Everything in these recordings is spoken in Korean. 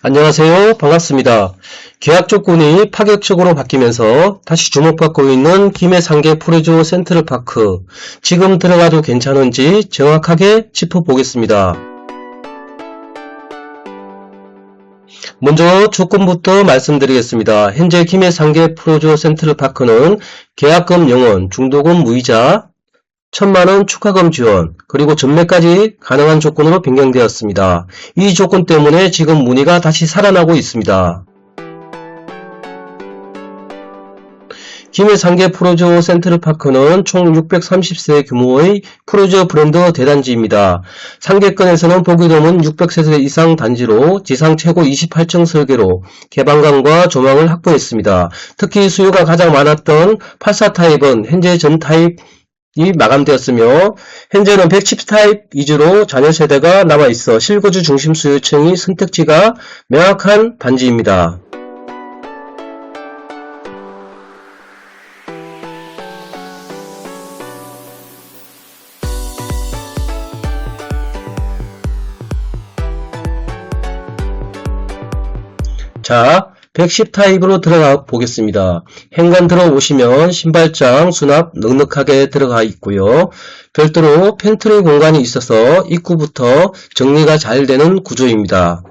안녕하세요. 반갑습니다. 계약 조건이 파격적으로 바뀌면서 다시 주목받고 있는 김해상계 프로조 센트럴파크. 지금 들어가도 괜찮은지 정확하게 짚어보겠습니다. 먼저 조건부터 말씀드리겠습니다. 현재 김해상계 프로조 센트럴파크는 계약금 영원, 중도금 무이자, 천만원 축하금 지원, 그리고 전매까지 가능한 조건으로 변경되었습니다. 이 조건 때문에 지금 문의가 다시 살아나고 있습니다. 김해 상계 프로조 센트럴파크는 총 630세 규모의 프로조 브랜드 대단지입니다. 상계권에서는 보기 드문 600세대 이상 단지로 지상 최고 28층 설계로 개방감과 조망을 확보했습니다. 특히 수요가 가장 많았던 84 타입은 현재 전 타입 이 마감되었으며 현재는 110 타입 위주로 자녀 세대가 남아 있어 실거주 중심 수요층이 선택지가 명확한 단지입니다. 자, 110 타입으로 들어가 보겠습니다. 현관 들어오시면 신발장, 수납 넉넉하게 들어가 있고요. 별도로 팬트리 공간이 있어서 입구부터 정리가 잘 되는 구조입니다.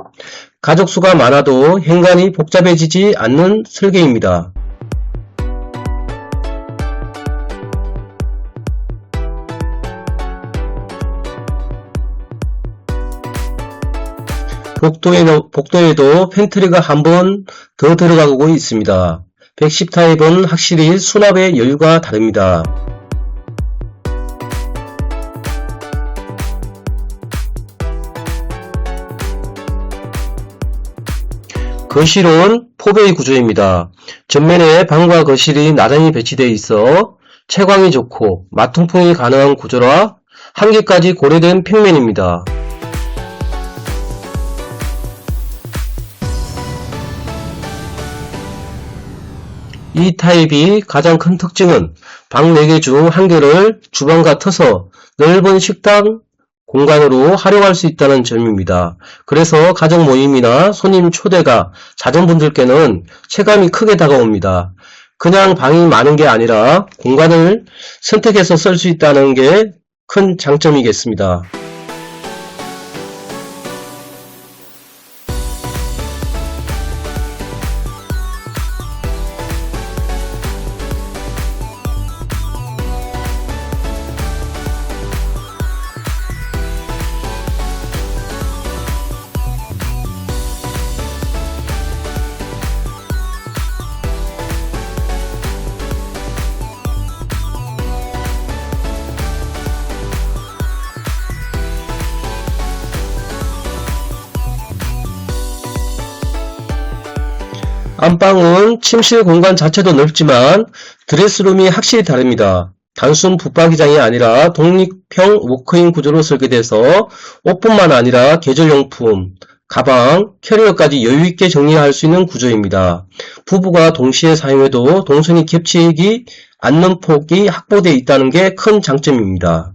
가족 수가 많아도 현관이 복잡해지지 않는 설계입니다. 복도에도, 복도에도 팬트리가 한 번 더 들어가고 있습니다. 110 타입은 확실히 수납의 여유가 다릅니다. 거실은 포베이 구조입니다. 전면에 방과 거실이 나란히 배치되어 있어 채광이 좋고 마통풍이 가능한 구조라 한 개까지 고려된 평면입니다. 이 타입이 가장 큰 특징은 방 4개 중 1개를 주방과 터서 넓은 식당 공간으로 활용할 수 있다는 점입니다. 그래서 가족 모임이나 손님 초대가 잦은 분들께는 체감이 크게 다가옵니다. 그냥 방이 많은 게 아니라 공간을 선택해서 쓸 수 있다는 게 큰 장점이겠습니다. 안방은 침실 공간 자체도 넓지만 드레스룸이 확실히 다릅니다. 단순 붙박이장이 아니라 독립형 워크인 구조로 설계돼서 옷뿐만 아니라 계절용품, 가방, 캐리어까지 여유있게 정리할 수 있는 구조입니다. 부부가 동시에 사용해도 동선이 겹치기 않는 폭이 확보되어 있다는 게 큰 장점입니다.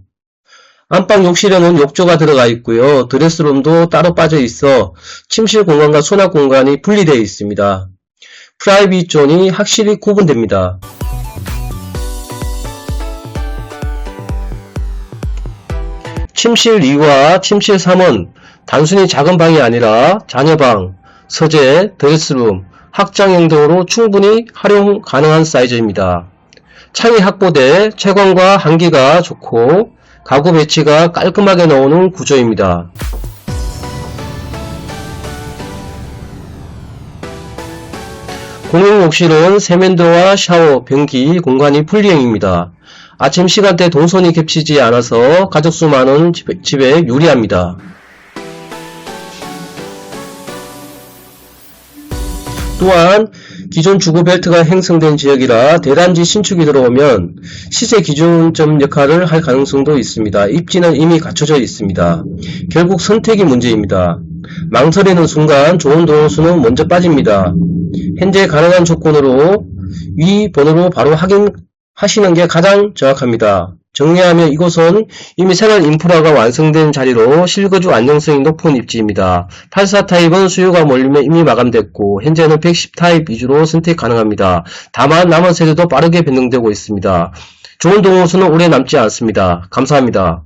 안방 욕실에는 욕조가 들어가 있고요. 드레스룸도 따로 빠져 있어 침실 공간과 수납 공간이 분리되어 있습니다. 프라이빗 존이 확실히 구분됩니다. 침실 2와 침실 3은 단순히 작은 방이 아니라 자녀방, 서재, 드레스룸, 확장형 등으로 충분히 활용 가능한 사이즈입니다. 창이 확보돼 채광과 한기가 좋고 가구 배치가 깔끔하게 나오는 구조입니다. 공용 욕실은 세면대와 샤워, 변기, 공간이 분리형입니다. 아침 시간대 동선이 겹치지 않아서 가족수 많은 집에, 유리합니다. 또한 기존 주거 벨트가 형성된 지역이라 대단지 신축이 들어오면 시세 기준점 역할을 할 가능성도 있습니다. 입지는 이미 갖춰져 있습니다. 결국 선택이 문제입니다. 망설이는 순간 좋은 동호수는 먼저 빠집니다. 현재 가능한 조건으로 위 번호로 바로 확인하시는 게 가장 정확합니다. 정리하면 이곳은 이미 생활 인프라가 완성된 자리로 실거주 안정성이 높은 입지입니다. 84 타입은 수요가 몰리면 이미 마감됐고 현재는 110 타입 위주로 선택 가능합니다. 다만 남은 세대도 빠르게 변동되고 있습니다. 좋은 동호수는 오래 남지 않습니다. 감사합니다.